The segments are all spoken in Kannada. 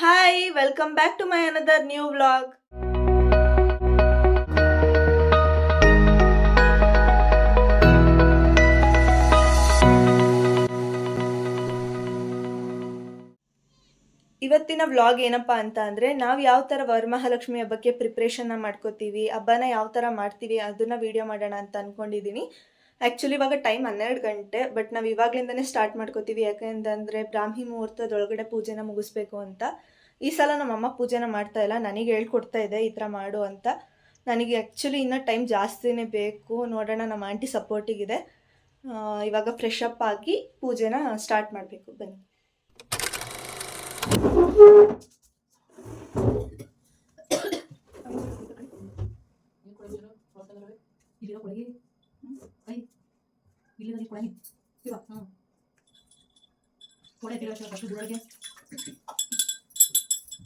Hi, welcome back to my another new vlog ಇವತ್ತಿನ ವ್ಲಾಗ್ ಏನಪ್ಪ ಅಂತ ಅಂದರೆ ನಾವು ಯಾವ ಥರ ವರಮಹಾಲಕ್ಷ್ಮಿ ಹಬ್ಬಕ್ಕೆ ಪ್ರಿಪ್ರೇಷನ್ನ ಮಾಡ್ಕೋತೀವಿ ಹಬ್ಬನ ಯಾವ ಥರ ಮಾಡ್ತೀವಿ ಅದನ್ನು ವೀಡಿಯೋ ಮಾಡೋಣ ಅಂತ ಅಂದ್ಕೊಂಡಿದ್ದೀನಿ ಆ್ಯಕ್ಚುಲಿ ಇವಾಗ ಟೈಮ್ ಹನ್ನೆರಡು ಗಂಟೆ ಬಟ್ ನಾವು ಇವಾಗಲಿಂದನೇ ಸ್ಟಾರ್ಟ್ ಮಾಡ್ಕೋತೀವಿ. ಯಾಕೆಂತಂದರೆ ಬ್ರಾಹ್ಮಿ ಮುಹೂರ್ತದೊಳಗಡೆ ಪೂಜೆನ ಮುಗಿಸ್ಬೇಕು ಅಂತ. ಈ ಸಲ ನಮ್ಮಮ್ಮ ಪೂಜೆನ ಮಾಡ್ತಾ ಇಲ್ಲ. ನನಗೆ ಹೇಳ್ಕೊಡ್ತಾ ಇದೆ ಈ ಥರ ಮಾಡು ಅಂತ. ನನಗೆ ಆ್ಯಕ್ಚುಲಿ ಇನ್ನೂ ಟೈಮ್ ಜಾಸ್ತಿನೇ ಬೇಕು. ನೋಡೋಣ, ನಮ್ಮ ಆಂಟಿ ಸಪೋರ್ಟಿಗಿದೆ ಇವಾಗ ಫ್ರೆಶ್ ಅಪ್ ಆಗಿ ಪೂಜೆನ ಸ್ಟಾರ್ಟ್ ಮಾಡಬೇಕು. ಬನ್ನಿ.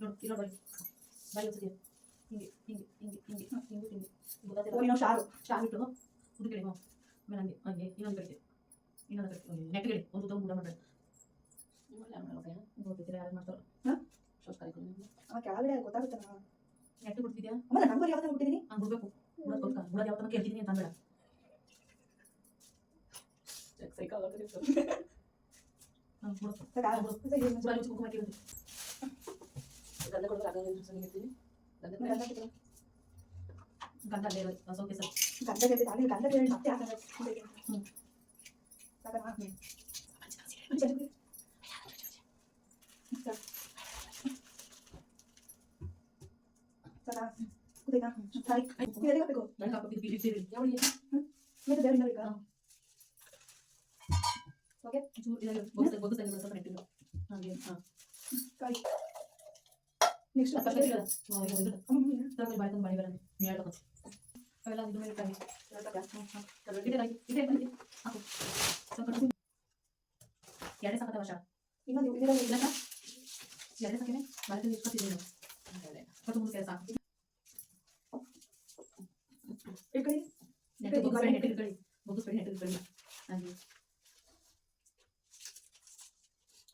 ನೋಡು ಇಲ್ಲಿ ನೋಡಿ ಬಾಯಿ ಹೊತ್ತಿಗೆ ಹಿಂಗೆ ಹಿಂಗೆ ಹಿಂಗೆ ಹಿಂಗೆ ಹಿಂಗೆ ಹಿಂಗೆ ಓ, ಶಾರು. ಶಾರು ಇಟ್ಟು ಒಂದು ಹ್ಞೂ ಆಮೇಲೆ ಹಂಗೆ ಹಂಗೆ ಇನ್ನೊಂದು ಕಡೆಗೆ ಇನ್ನೊಂದು ಕಡೆಗೆ ನೆಟ್ಗಡೆ ಒಂದು ತಗೊಂಡು ಊಟ ಮಾಡ್ತಾರೆ ಗೊತ್ತಿಲ್ಲ ಯಾರು ಮಾಡ್ತಾರೆ ಹಾಂ ಕೆಳಗಡೆ ಗೊತ್ತಾಗುತ್ತೆ ನಾನು ನೆಟ್ಟು ಬಿಡ್ತಿದ್ಯಾ ಆಮೇಲೆ ನಂಬರ್ ಯಾವತ್ತ ಹುಟ್ಟಿದೀನಿ ಹಂಗೆ ಬಿಡ್ಬೇಕು ಬಿಡೋದು ಗೊತ್ತಾ ಬಿಡೋದು ಯಾವ ತನಕ ಕೇಳ್ತೀನಿ ಅಂತ ಅಂಬೇಡ ಹ್ಞೂ ಬಿಡು ಬಾಯಿ ಕುಂಕುಮ ಹಾಕಿರೋದು ಗಂಧ ಕೊಡೋದು ಆಗ ಹೇಳ್ತೀನಿ ಗಂಧ ಅಲ್ಲೇ ಇರೋದು ಸೌಖ್ಯ ಸರ್ ಗಂಧ ಹೇಳ್ತಿದ್ದೆ ಆಗಲಿ ಗಂಧ ಹೇಳಿ ಮತ್ತೆ ಹಾಕಂದ್ರೆ ಹ್ಮ್. ಸಾಕಾ ಹ್ಮ್. ಸಾಕಾ ಕುದಿನಾ ಸರಿ ಇದೆಲ್ಲ ಬೇಕು ನನಗೆ ಹಾಕೋದು ಇದ್ದೀರಿ ಯಾವ ಮತ್ತೆ ದೇವರಿಂದ ಬೇಕಾ ಹಾ. ಓಕೆ ಚೂರು ಇದಾಗಿ ಬೊಗ್ಸ್ ಬೊಗ್ಸ್ ಆಗಿ ಸ್ವಲ್ಪ ನೆಟ್ಟಿದ್ದು ಹಾಗೆ ಹಾಂ ಕಾಯಿ ನೆಕ್ಸ್ಟ್ ಫಸ್ಟ್ ಇರೋದು ಇದು ಇದು ತರಕಾರಿ ಬಾಯಿ ತಂದು ಬಾಯಿ ಬರೋದು ಹೇಳ್ಬೇಕು ಅವೆಲ್ಲ ಇದು ಮೇಲೆ ಕಾಯಿ ಇದೆ ಕಾಯಿ ಇದೆ ಇದೆ ಹಾಕು ಸ್ವಲ್ಪ ಎರಡೇ ಸಾಕತ್ತ ವರ್ಷ ಇನ್ನೊಂದು ಇದರಲ್ಲಿ ಇಲ್ಲ ಸರ್ ಎರಡೇ ಸಾಕಿದೆ ಬಾಯಿ ತಂದು ಇಟ್ಕೊತಿದ್ದೀನಿ ಕೊಟ್ಟು ಮುಂದೆ ಸಾಕು ಇಟ್ಕೊಳ್ಳಿ ನೆಟ್ಟು ಬೊಗ್ಸ್ ಬೇಡ ನೆಟ್ಟು ಇಟ್ಕೊಳ್ಳಿ ಬೊಗ್ಸ್ ಬೇಡ ನೆಟ್ಟು ಇಟ್ಕೊಳ್ಳಿ ಹಾಗೆ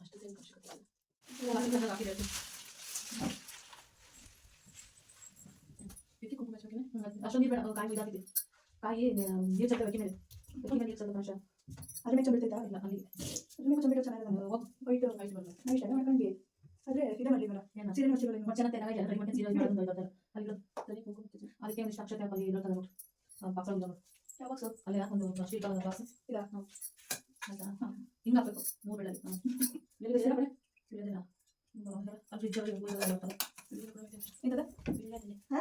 ಅಷ್ಟು ಸೇಮ್ ಅವಶ್ಯಕತೆ ಹಾಕಿದೆ ಅಷ್ಟೊಂದು ಬೇಡ ಕಾಯಿ ಇದಾಗಿದೆ ಕಾಯಿ ನೀರು ಚಟ್ಟ ಬೇಕಿ ಮೇಲೆ ಬೇಕಿ ನೀರು ಚಟ್ಟ ಭಾಷೆ ಅದ್ರ ಮೇಲೆ ಚಂಬಿಡ್ತೈತಾ ಇಲ್ಲ ಅಲ್ಲಿ ಅದ್ರ ಮೇಲೆ ಚಂಬಿಟ್ಟು ಚೆನ್ನಾಗಿದೆ ವೈಟ್ ಆಯ್ತು ಬರಲ್ಲ ನಾವು ಇಷ್ಟ ಮಾಡ್ಕೊಂಡ್ವಿ ಇದೆ ಸೀರೆ ತೆನಗ ರೆಡಿ ಸೀರೆ ಅಲ್ಲಿ ಸರಿ. ಅದಕ್ಕೆ ಒಂದು ಅಕ್ಷತೆ ಹಾಕಿ ಇರೋ ಇಲ್ಲ ಯಾವಾಗ ಸರ್ ಅಲ್ಲಿ ಒಂದು ಸ್ವೀಟ್ ಬಾಕ್ಸ್ ಇದಾ? ಆಯ್ತಾ ಹಾಂ ಹಿಂಗೆ ಹಾಕಬೇಕು ಮೂರು ಬೆಳಗ್ಗೆ ಹಾಂ ಇಲ್ಲಿದೆ ಕಡೆ ಇಲ್ಲಿದೆ ಅಲ್ಲಿ ಫ್ರಿಜ್ ಒಳಗೆ ಹೋಗೋದು ಬರ್ತಾರೆ ಎಂತದ ಹಾ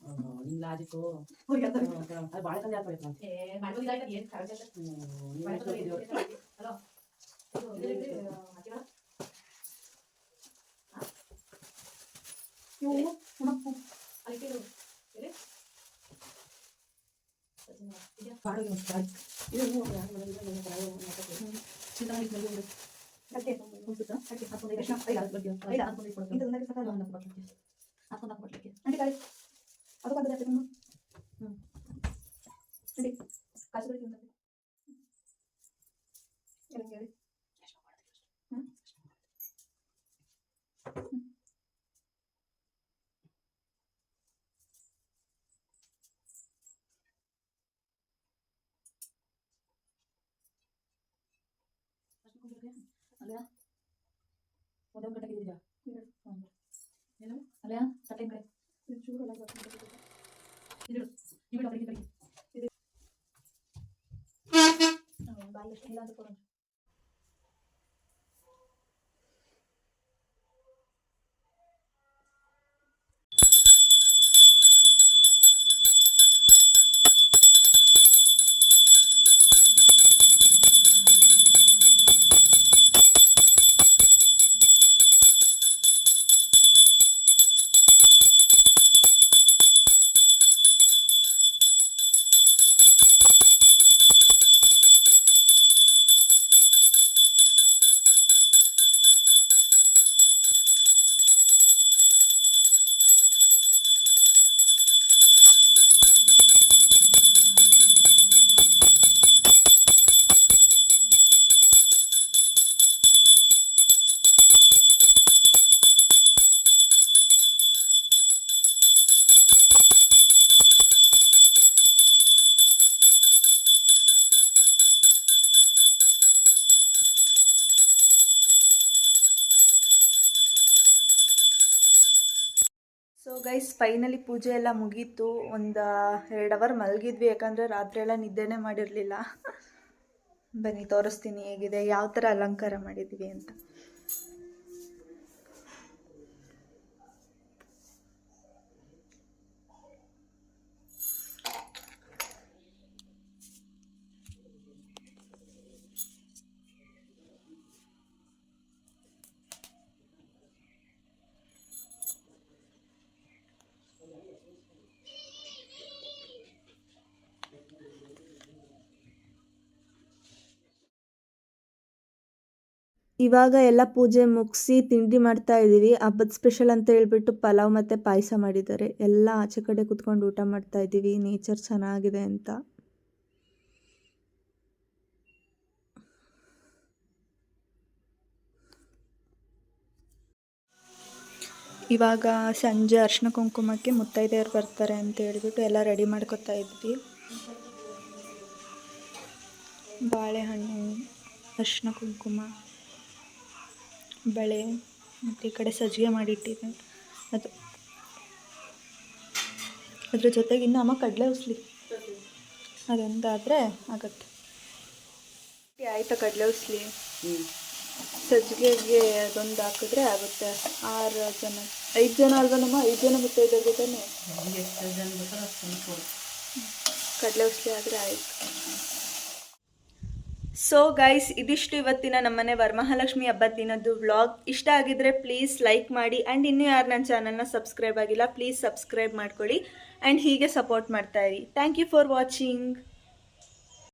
ಹೋಗಿದ್ದು ಕಾಯಿ. ಎಲ್ಲಿ ನಿಮಗೆ ಹೇಳಿದ್ರೆ ಅಲ್ಲಿ ಗಂಟೆ ಇಟ್ಟಿದ್ದೀನಿ ನಿಮಗೆ ಹೇಳಿದ್ರೆ ಒಂದು ಇದೆ ಕಲರ್ ಇದಾ ಇಲ್ಲಿ ಒಂದು- ಇಲ್ಲಿ ಒಂದು ಐತೆ ಚೆನ್ನಾಗಿರೋ ಇದೆ ಇದೆ ಅಲ್ಲಿ ಒಂದು ಐತೆ ನಾವು ಚೆನ್ನಾಗಿದೆ ಎಲ್ಲ ತೊಳೆದಿರೋದು. ಎಲ್ಲ ಕೊಟ್ಟಿದ್ದೀವಿ ಹ್ಞೂ ಚೆನ್ನಾಗಿದೆ ಒಳಗಡೆ. ಹ್ಞೂ ಚೆನ್ನಾಗಿರೋ ಒಂದೇ ಹಿಂಗಿರ್ಬೇಕು ಹಿಂಗೆ ಗೊತ್ತಾ ನೀಟಾಗಿ ಆ ಥರ ಎಲ್ಲ ಇದೆಯಲ್ಲ ಆ ಥರ. ಹ್ಞೂ, ಸಾಕಾ? ಹುಳ ತೆಗಿಸಿ. ತೊಳ್ಕೊಂಬಂದಿದ್ದು ಎಲ್ಲ ಇಲ್ಲೇ ಐತೆ. ಏನು ಇಲ್ಲಿ ಏನಿರೋದು ಹುಳ ಬಾಳೆಗೊಂದು ಯಾರಿಗೆ ಮಾಡ್ಕೊತಾರೆ ಬಾಳೆಗೊನೆ? ನಿನ್ ಲಾಜಿಕ್ಕು ಹೋಗಿ ಅಂತ ಅದು ಬಾಳೆ ತಂದು ಯಾಕೆ ಅಂತ ಏ ಮಾಡ್ಬೋದು ಇದಾಯ್ತು, ಏನ್ ಕರೆಕ್ಟ್ ಐತೆ? ಬಾಳೆಗೊನೆ ಇದು. ಹಲೋ ಇದು ಇದರಲ್ಲಿ, ಆ, ಹಾಕಿಲ್ಲ? ಇವು ಅಲ್ಲಿ ಇಟ್ಟಿರು. ಎಲ್ಲಿ? ಇದೆಯಾ? ಬಾಳೆಗೊನೆ ಒಂದು ಬಾಳೆ. ಇದು ನೀವು ಯಾರು ಮನೆಯಿಂದ ನನ್ನ ತಾಯಿ ಮಾತಾಡ್ತಾರೆ. ಚಿಂತಾಮಣಿ ಇದ್ರಲ್ಲಿ ಒಂದು ಅದಕ್ಕೆ ಕುಂಟುತ್ತಾ? ಹಾಕಿ ಹಾಕ್ಕೊಂಡು ಐದು ಎಷ್ಟು? ಐದು ಹಾಕ್ಬಿಡ್ತೀವಿ. ಐದು ಹಾಕ್ಕೊಂಡು ಇಟ್ಕೊಡ್ತೀವಿ. ಇಂಥದೊಂದಾಗಿ ಸಾಕಲ್ಲ ಹಾಕ್ಕೊಂಡು ಹಾಕ್ಬಿಡ್ಲಿಕ್ಕೆ. ಹಾಕ್ಕೊಂಡು ಹಾಕ್ಬಿಡ್ಲಿಕ್ಕೆ. ಆಂಟಿ ಕಾಯಿ ಅದು ಬಂದಿದೆ ಅತ್ತೆ ನಮ್ಮ ಹ್ಮ್. ಆಂಟಿ ಕಾಸು ಬರೀ ಅಂತ ಹೇಳಿ? ಒಂದೇ ಒಂದು ಗಂಟೆಗೆ ಇದೆಯಾ? ಇಲ್ಲ. ಹ್ಮ್. ಏನು? ಅಲ್ಲಯ್ಯ? ತಟ್ಟೆ ಕಡೆ ಚೂರು ಒಳಗೆ ഇവിടെ ഇവിടെ ഇത് ಗೈಸ್ ಫೈನಲಿ ಪೂಜೆ ಎಲ್ಲ ಮುಗೀತು. ಒಂದು ಎರಡು ಅವರ್ ಮಲಗಿದ್ವಿ, ಯಾಕಂದರೆ ರಾತ್ರಿ ಎಲ್ಲ ನಿದ್ದೆನೇ ಮಾಡಿರಲಿಲ್ಲ. ಬನ್ನಿ, ತೋರಿಸ್ತೀನಿ ಹೇಗಿದೆ, ಯಾವ ಥರ ಅಲಂಕಾರ ಮಾಡಿದ್ವಿ ಅಂತ. ಇವಾಗ ಎಲ್ಲ ಪೂಜೆ ಮುಗಿಸಿ ತಿಂಡಿ ಮಾಡ್ತಾ ಇದ್ದೀವಿ ಹಬ್ಬದ ಸ್ಪೆಷಲ್ ಅಂತ ಹೇಳ್ಬಿಟ್ಟು ಪಲಾವ್ ಮತ್ತು ಪಾಯಸ ಮಾಡಿದ್ದಾರೆ. ಎಲ್ಲ ಆಚೆ ಕಡೆ ಕುತ್ಕೊಂಡು ಊಟ ಮಾಡ್ತಾ ಇದ್ದೀವಿ ನೇಚರ್ ಚೆನ್ನಾಗಿದೆ ಅಂತ. ಇವಾಗ ಸಂಜೆ ಅರ್ಶಿನ ಕುಂಕುಮಕ್ಕೆ ಮುತ್ತೈದೆಯರು ಬರ್ತಾರೆ ಅಂತ ಹೇಳಿಬಿಟ್ಟು ಎಲ್ಲ ರೆಡಿ ಮಾಡ್ಕೊತಾ ಇದ್ವಿ. ಬಾಳೆಹಣ್ಣು, ಅರ್ಶಿನ ಕುಂಕುಮ. ಬಳೆ ಮತ್ತು ಈ ಕಡೆ ಸಜ್ಜಿಗೆ ಮಾಡಿಟ್ಟಿದ್ದೆ ಅದು ಅದ್ರ ಜೊತೆಗೆ ಇನ್ನೂ ಅಮ್ಮ ಕಡಲೆ ಉಸ್ಲಿ. ಅದೊಂದಾದರೆ ಆಗತ್ತೆ. ಆಯಿತಾ ಕಡಲೆ ಉಸ್ಲಿ? ಸಜ್ಜಿಗೆಗೆ ಅದೊಂದು ಹಾಕಿದ್ರೆ ಆಗುತ್ತೆ. ಆರು ಜನ ಐದು ಜನ ಅಲ್ವಾ ನಮ್ಮ ಐದು ಜನ ಮತ್ತೆ ತಾನೆ? ಕೊಡು. ಕಡಲೆ ಉಸ್ಲಿ ಆದರೆ ಆಯಿತು. ಸೊ ಗೈಸ್ ಇದಿಷ್ಟು ಇವತ್ತಿನ ನಮ್ಮನೆ ವರಮಹಾಲಕ್ಷ್ಮಿ ಹಬ್ಬದ ದಿನದ್ದು ವ್ಲಾಗ್ ಇಷ್ಟ ಆಗಿದ್ರೆ ಪ್ಲೀಸ್ ಲೈಕ್ ಮಾಡಿ ಆ್ಯಂಡ್ ಇನ್ನೂ ಯಾರು ನನ್ನ ಚಾನಲ್ನ ಸಬ್ಸ್ಕ್ರೈಬ್ ಆಗಿಲ್ಲ ಪ್ಲೀಸ್ ಸಬ್ಸ್ಕ್ರೈಬ್ ಮಾಡ್ಕೊಳ್ಳಿ ಆ್ಯಂಡ್ ಹೀಗೆ ಸಪೋರ್ಟ್ ಮಾಡ್ತಾ ಇರಿ. Thank you for watching